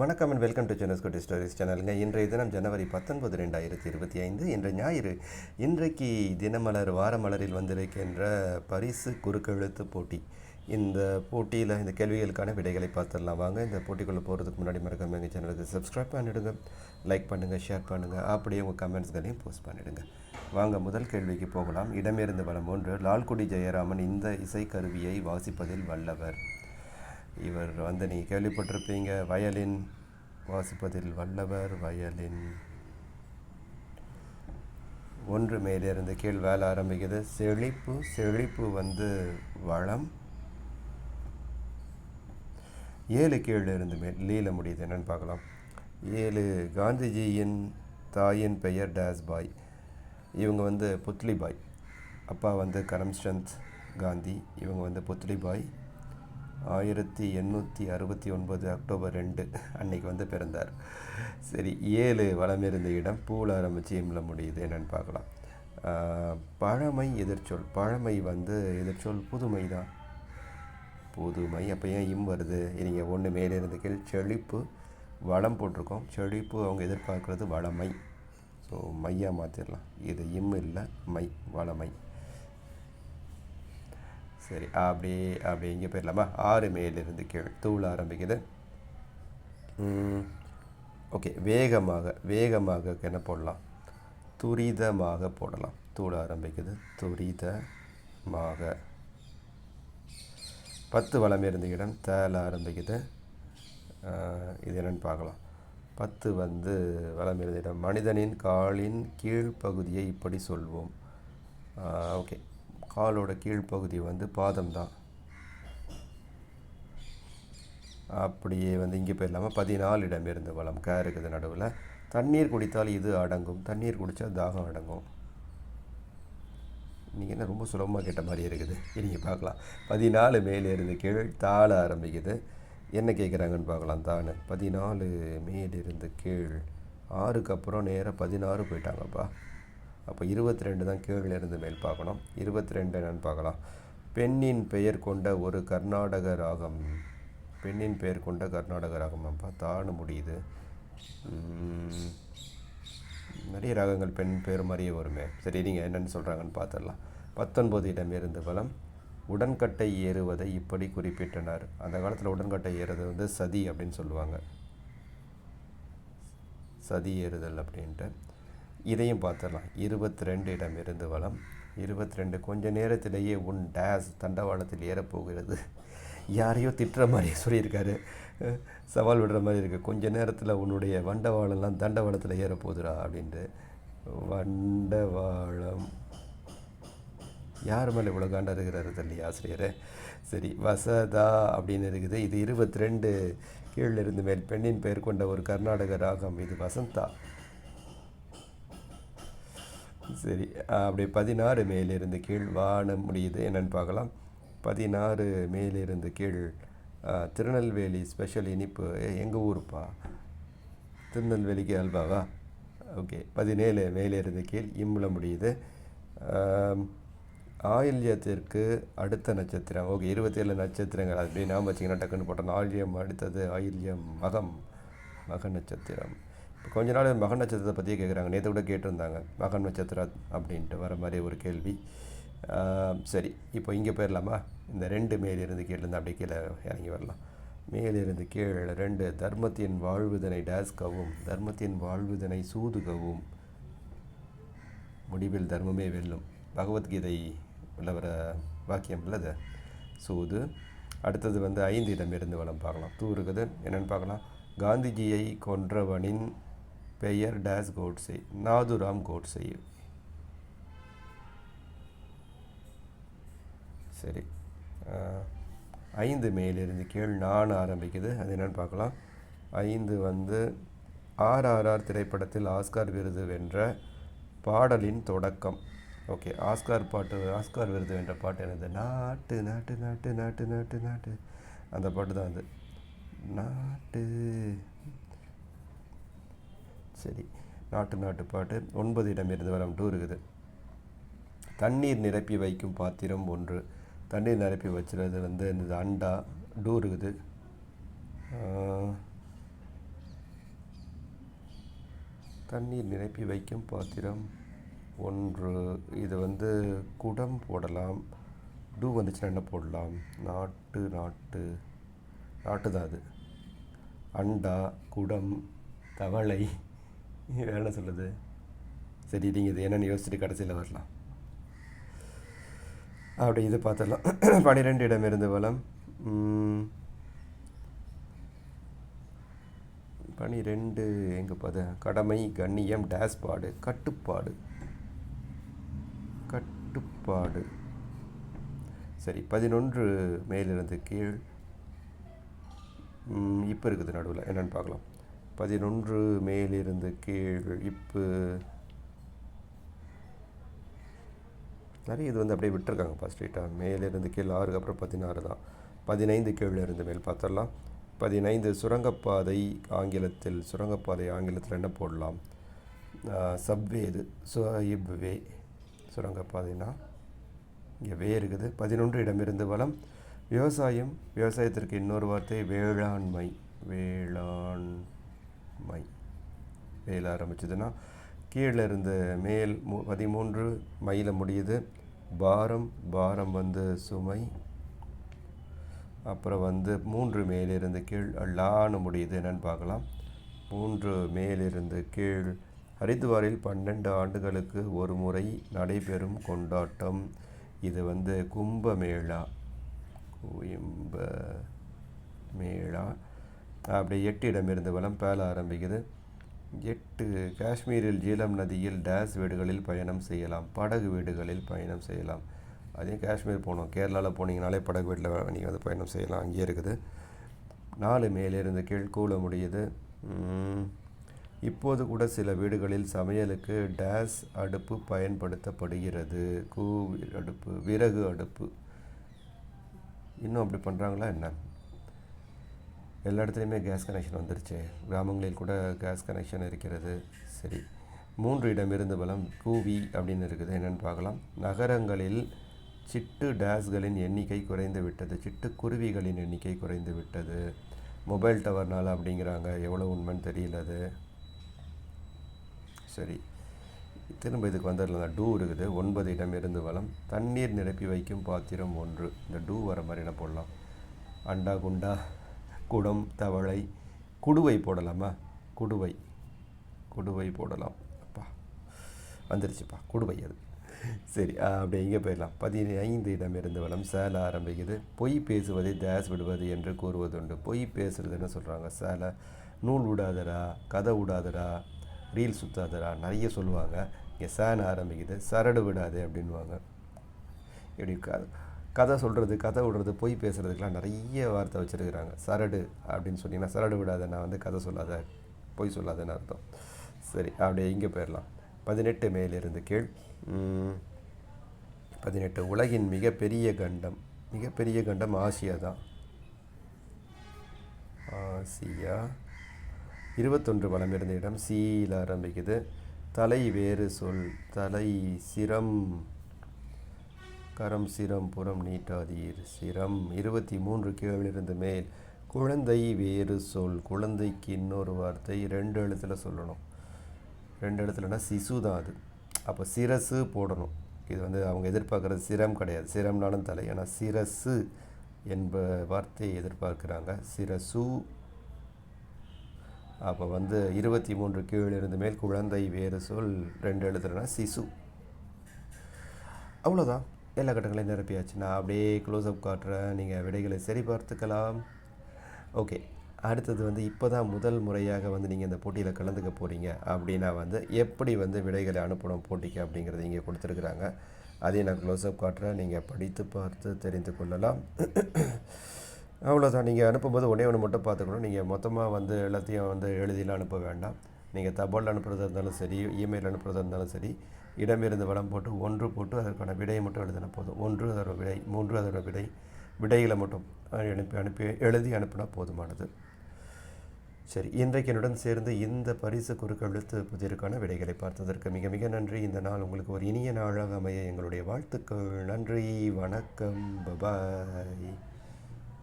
வணக்கம் and welcome to சென்னஸ்குட்டி stories சேனலுங்க இன்றைய தினம் ஜனவரி பத்தொன்பது ரெண்டாயிரத்தி இருபத்தி ஐந்து இன்று ஞாயிறு. இன்றைக்கு தினமலர் வாரமலரில் வந்திருக்கின்ற பரிசு குறுக்கெழுத்து போட்டி. இந்த போட்டியில் இந்த கேள்விகளுக்கான விடைகளை பார்த்துடலாம். வாங்க இந்த போட்டிக்குள்ளே போகிறதுக்கு முன்னாடி மறக்காம எங்கள் சேனலுக்கு சப்ஸ்கிரைப் பண்ணிவிடுங்க லைக் பண்ணுங்கள் ஷேர் பண்ணுங்கள் அப்படியே உங்கள் கமெண்ட்ஸ்களையும் போஸ்ட் பண்ணிவிடுங்க வாங்க முதல் கேள்விக்கு போகலாம். இடமிருந்து வளம் ஒன்று லால்குடி ஜெயராமன் இந்த இசைக்கருவியை வாசிப்பதில் வல்லவர். இவர் வந்து நீங்கள் கேள்விப்பட்டிருப்பீங்க வயலின் வாசிப்பதில் வல்லவர் வயலின். ஒன்று மேலிருந்து கீழ் வேலை ஆரம்பிக்குது. செழிப்பு செழிப்பு வந்து வளம். ஏழு கீழே இருந்து மேல் லீல முடியுது என்னென்னு பார்க்கலாம். ஏழு காந்திஜியின் தாயின் பெயர் டேஸ் பாய் இவங்க வந்து புத்லி பாய் அப்பா வந்து கரம்சந்த் காந்தி. இவங்க வந்து புத்லி பாய் ஆயிரத்தி எண்ணூற்றி அறுபத்தி ஒன்பது அக்டோபர் ரெண்டு அன்னைக்கு வந்து பிறந்தார். சரி ஏழு வளம் இருந்த இடம் பூவில் ஆரம்பித்து முடியுது என்னென்னு பார்க்கலாம். பழமை எதிர்ச்சொல் பழமை வந்து எதிர்ச்சொல் புதுமை தான். புதுமை அப்போ ஏன் இம் வருது? நீங்கள் ஒன்று மேலே இருந்து கீழ் செழிப்பு வளம் போட்டிருக்கோம். செழிப்பு அவங்க எதிர்பார்க்குறது வளமை. ஸோ மையாக மாற்றிடலாம் இது இம் இல்லை மை வளமை. சரி அப்படியே அப்படியே இங்கே போயிடலாமா? ஆறு மேலிருந்து கீழ் தூள் ஆரம்பிக்குது. ஓகே வேகமாக வேகமாக என்ன போடலாம்? துரிதமாக போடலாம். தூள் ஆரம்பிக்குது. துரிதமாக. பத்து வளம் இருந்த இடம் தேல ஆரம்பிக்குது. இது என்னென்னு பார்க்கலாம். பத்து வந்து வளம் இருந்த இடம். மனிதனின் காலின் கீழ்ப்பகுதியை இப்படி சொல்வோம். ஓகே. காலோட கீழ்ப்பகுதி வந்து பாதம் தான் அப்படியே வந்து இங்கே போயிடலாமா பதினாலு இடம் இருந்து வளம். கே இருக்குது நடுவில். தண்ணீர் குடித்தால் இது அடங்கும். தண்ணீர் குடித்தா தாகம் அடங்கும். நீங்கள் என்ன ரொம்ப சுலபமாக கேட்ட மாதிரி இருக்குது. நீங்கள் பார்க்கலாம். பதினாலு மேலே இருந்து கீழ் தாழ ஆரம்பிக்குது. என்ன கேட்குறாங்கன்னு பார்க்கலாம். தானு பதினாலு மேலிருந்து கீழ். ஆறுக்கு அப்புறம் நேராக பதினாறு போயிட்டாங்கப்பா. அப்போ இருபத்தி ரெண்டு தான் கீழே இருந்து மேல் பார்க்கணும். இருபத்தி ரெண்டு பார்க்கலாம். பெண்ணின் பெயர் கொண்ட ஒரு கர்நாடக ராகம் பெண்ணின் பெயர் கொண்ட கர்நாடக ராகம் தானு முடியுது. நிறைய ராகங்கள் பெண் பேர் மாதிரியே வருமே. சரி நீங்கள் என்னென்னு சொல்கிறாங்கன்னு பார்த்துடலாம். பத்தொன்பது இடம் இருந்து பலம் உடன்கட்டை ஏறுவதை இப்படி குறிப்பிட்டனர். அந்த காலத்தில் உடன்கட்டை ஏறுறது வந்து சதி அப்படின்னு சொல்லுவாங்க. சதி ஏறுதல் அப்படின்ட்டு. இதையும் பார்த்துடலாம். இருபத்தி ரெண்டு இடம் இருந்து வளம். இருபத்தி ரெண்டு கொஞ்ச நேரத்திலேயே உன் டேஸ் தண்டவாளத்தில் ஏறப்போகிறது. யாரையோ திட்டுற மாதிரி சொல்லியிருக்காரு. சவால் விடுற மாதிரி இருக்குது கொஞ்ச நேரத்தில் உன்னுடைய வண்டவாளம்லாம் தண்டவாளத்தில் ஏறப்போகுதுரா அப்படின்ட்டு. வண்டவாளம். யார் மேலே இவ்வளோ காண்டா இருக்கிறாரு தள்ளி ஆசிரியர்? சரி வசதா அப்படின்னு இருக்குது. இது இருபத்தி ரெண்டு கீழே இருந்து மேல் பெண்ணின் பெயர் கொண்ட ஒரு கர்நாடக ராகம். இது வசந்தா. சரி அப்படியே பதினாறு மேலிருந்து கீழ் வான முடியுது. என்னன்னு பார்க்கலாம். பதினாறு மேலிருந்து கீழ் திருநெல்வேலி ஸ்பெஷல் இனிப்பு. எங்கள் ஊருப்பா? திருநெல்வேலிக்கு அல்வாவா ஓகே பதினேழு மேலிருந்து கீழ் இம்முல முடியுது. ஆயில்யத்திற்கு அடுத்த நட்சத்திரம். ஓகே இருபத்தேழு நட்சத்திரங்கள். அப்படி நாம் வச்சிங்கன்னா டக்குன்னு போட்டோம் ஆயில்யம் அடுத்தது ஆயில்யம் மகம் மக நட்சத்திரம். கொஞ்ச நாள் மகன் நட்சத்திரத்தை பற்றியே கேட்குறாங்க நேற்று கூட கேட்டிருந்தாங்க மகன் நட்சத்திரம் அப்படின்ட்டு வர மாதிரி ஒரு கேள்வி. சரி இப்போ இங்கே போயிடலாமா இந்த ரெண்டு மேலிருந்து கீழேருந்து அப்படியே கீழே இறங்கி வரலாம். மேலிருந்து கீழே ரெண்டு தர்மத்தின் வாழ்வுதனை டேஸ்கவும் தர்மத்தின் வாழ்வுதனை சூதுகவும். முடிவில் தர்மமே வெல்லும். பகவத்கீதை உள்ள வர வாக்கியம் உள்ளது. சூது. அடுத்தது வந்து ஐந்து இடமிருந்து வளம் பார்க்கலாம். தூ இருக்குது என்னென்னு பார்க்கலாம். காந்திஜியை கொன்றவனின் பெயர் டேஸ் கோட்ஸே நாதுராம் கோட்ஸே. சரி. ஐந்து மேலிருந்து கீழ் நான் ஆரம்பிக்குது. அது என்னென்னு பார்க்கலாம். ஐந்து வந்து ஆர்ஆர்ஆர் திரைப்படத்தில் ஆஸ்கார் விருது வென்ற பாடலின் தொடக்கம். ஓகே ஆஸ்கார் பாட்டு ஆஸ்கார் விருது வென்ற பாட்டு என்னது? நாட்டு நாட்டு நாட்டு நாட்டு நாட்டு நாட்டு. அந்த பாட்டு தான் அது. நாட்டு சரி. நாட்டு நாட்டு பாட்டு. ஒன்பது இடம் இருந்து வரம் டூ இருக்குது. தண்ணீர் நிரப்பி வைக்கும் பாத்திரம் ஒன்று. தண்ணீர் நிரப்பி வச்சுறது வந்து இந்த அண்டா. டூ இருக்குது. தண்ணீர் நிரப்பி வைக்கும் பாத்திரம் ஒன்று. இது வந்து குடம் போடலாம். டூ வந்துச்சுன்னா என்ன போடலாம்? நாட்டு நாட்டு. நாட்டு தான் அது. அண்டா குடம் தவளை. என்ன சொல்லுது சரி நீங்கள் இது என்னென்னு யோசிச்சுட்டு கடைசியில் வரலாம். அப்படி இது பார்த்துடலாம். பனிரெண்டு இடமிருந்து வளம். பனிரெண்டு எங்கே பார்த்து கடமை கண்ணியம் டேஷ்பாடு கட்டுப்பாடு. கட்டுப்பாடு. சரி பதினொன்று மேலிருந்து கீழ். இப்போ இருக்குது நடுவில். என்னென்னு பார்க்கலாம். பதினொன்று மேலிருந்து கீழ் இப்பு. நிறைய இது வந்து அப்படியே விட்டுருக்காங்கப்பா ஸ்ட்ரீட்டாக மேலிருந்து கீழ் ஆறுக்கு அப்புறம் பதினாறு தான். பதினைந்து கீழே இருந்து மேல் பார்த்துடலாம். பதினைந்து சுரங்கப்பாதை ஆங்கிலத்தில் சுரங்கப்பாதை ஆங்கிலத்தில் என்ன போடலாம்? சப்வே இது சுயிப் வே. சுரங்கப்பாதைனா இங்கே வே இருக்குது. பதினொன்று இடமிருந்து வளம் விவசாயம் விவசாயத்திற்கு இன்னொரு வார்த்தை வேளாண்மை. வேளாண். மை மேல ஆரம்பிச்சதுன்னா கீழே இருந்து மேல் மூ பதிமூன்று மைல முடியுது. பாரம் பாரம் வந்து சுமை. அப்புறம் வந்து மூன்று மேலிருந்து கீழ் லான்னு முடியுது என்னன்னு பார்க்கலாம். மூன்று மேலிருந்து கீழ் ஹரித்வாரில் பன்னெண்டு ஆண்டுகளுக்கு ஒரு முறை நடைபெறும் கொண்டாட்டம். இது வந்து கும்பமேளா. கும்ப மேளா அப்படி எட்டு இடமிருந்து வலம் பேல ஆரம்பிக்குது. எட்டு காஷ்மீரில் ஜீலம் நதியில் டேஸ் வீடுகளில் பயணம் செய்யலாம். படகு வீடுகளில் பயணம் செய்யலாம். அதையும் காஷ்மீர் போகணும் கேரளாவில் போனீங்கனாலே படகு வீட்டில் நீங்கள் வந்து பயணம் செய்யலாம். அங்கேயே இருக்குது. நாலு மேலிருந்து கீழ் கூல முடியுது. இப்போது கூட சில வீடுகளில் சமையலுக்கு டேஸ் அடுப்பு பயன்படுத்தப்படுகிறது. கூ அடுப்பு விறகு அடுப்பு. இன்னும் அப்படி பண்ணுறாங்களா என்ன? எல்லா இடத்துலையுமே கேஸ் கனெக்ஷன் வந்துருச்சு. கிராமங்களில் கூட கேஸ் கனெக்ஷன் இருக்கிறது. சரி. மூன்று இடமிருந்து பலம் கூவி அப்படின்னு இருக்குது. என்னென்னு பார்க்கலாம். நகரங்களில் சிட்டு டேஸ்களின் எண்ணிக்கை குறைந்து விட்டது. சிட்டு குருவிகளின் எண்ணிக்கை குறைந்து விட்டது. மொபைல் டவர்னால் அப்படிங்கிறாங்க. எவ்வளோ உண்மைன்னு தெரியல அது. சரி. திரும்ப இதுக்கு வந்துடலாம். டூ இருக்குது. ஒன்பது இடம் இருந்து வளம் தண்ணீர் நிரப்பி வைக்கும் பாத்திரம் ஒன்று. இந்த டூ வர மாதிரி என்ன போடலாம்? அண்டா குண்டா. குடம் தவளை. குடுவை போடலாமா? குடுவை. குடுவை போடலாம். அப்பா வந்துருச்சுப்பா. குடுவை அது. சரி அப்படி அப்படியே இங்கே போயிடலாம். பதினைந்து இடம் இருந்து வளம் சேல ஆரம்பிக்குது. பொய் பேசுவதை தேஸ் விடுவது என்று கூறுவதுண்டு. பொய் பேசுறதுன்னு சொல்கிறாங்க சேலை நூல் விடாதடா கதை விடாதடா ரீல் சுற்றாதடா நிறைய சொல்லுவாங்க. இங்கே சேன ஆரம்பிக்குது. சரடு விடாதே அப்படின்வாங்க எப்படி கதை சொல்கிறது கதை விடுறது பொய் பேசுகிறதுக்கெலாம் நிறைய வார்த்தை வச்சுருக்கிறாங்க. சரடு அப்படின்னு சொன்னீங்கன்னா சரடு விடாத நான் வந்து கதை சொல்லாத பொய் சொல்லாதன்னு அர்த்தம். சரி அப்படியே இங்கே போயிடலாம். பதினெட்டு மேலிருந்து கீழ். பதினெட்டு. உலகின் மிகப்பெரிய கண்டம். மிகப்பெரிய கண்டம் ஆசியா தான். ஆசியா. இருபத்தொன்று வளம் இருந்த இடம். சீல ஆரம்பிக்குது. தலை வேறு சொல் தலை சிரம். கரம் சிரம் புறம் நீட்டாதீர் சிரம். இருபத்தி மூன்று கீழிருந்து மேல். குழந்தை வேறு சொல். குழந்தைக்கு இன்னொரு வார்த்தை ரெண்டு எழுத்தில் சொல்லணும். ரெண்டு எழுத்துலனா சிசு தான் அது. அப்போ சிரசு போடணும். இது வந்து அவங்க எதிர்பார்க்குறது சிரம் கிடையாது. சிரம்னாலும் தலை. ஆனால் சிரசு என்ப வார்த்தையை எதிர்பார்க்குறாங்க. சிரசு. அப்போ வந்து இருபத்தி மூன்று கீழிருந்து மேல். குழந்தை வேறு சொல். ரெண்டு எழுத்துலனா சிசு. அவ்வளோதான் எல்லா கட்டங்களையும் நிரப்பியாச்சு நான் அப்படியே க்ளோஸ்அப் காட்டுறேன். நீங்கள் விடைகளை சரி பார்த்துக்கலாம் ஓகே அடுத்தது வந்து இப்போ தான் முதல் முறையாக வந்து நீங்கள் இந்த போட்டியில் கலந்துக்க போகிறீங்க அப்படின்னா வந்து எப்படி வந்து விடைகளை அனுப்பணும் போட்டிக்கு அப்படிங்கிறத இங்கே கொடுத்துருக்குறாங்க. அதையும் நான் க்ளோஸ்அப் காட்டுறேன். நீங்கள் படித்து பார்த்து தெரிந்து கொள்ளலாம். அவ்வளோதான் நீங்கள் அனுப்பும்போது ஒன்றே ஒன்று மட்டும் பார்த்துக்கணும். நீங்கள் மொத்தமாக வந்து எல்லாத்தையும் வந்து எழுதியில் அனுப்ப வேண்டாம். நீங்கள் தபால் அனுப்புகிறதா இருந்தாலும் சரி இமெயில் அனுப்புகிறதா இருந்தாலும் சரி இடமிருந்து வளம் போட்டு ஒன்று போட்டு அதற்கான விடையை மட்டும் எழுதின போதும். ஒன்று அதோட விடை மூன்று அதோட விடை விடைகளை மட்டும் அனுப்பி அனுப்பி எழுதி அனுப்பினா போதுமானது. சரி இன்றைக்கு என்னுடன் சேர்ந்து இந்த பரிசு குறுக்கெழுத்து புதிருக்கான விடைகளை பார்த்ததற்கு மிக மிக நன்றி. இந்த நாள் உங்களுக்கு ஒரு இனிய நாளாக அமைய எங்களுடைய வாழ்த்துக்கள். நன்றி வணக்கம் பபாய்.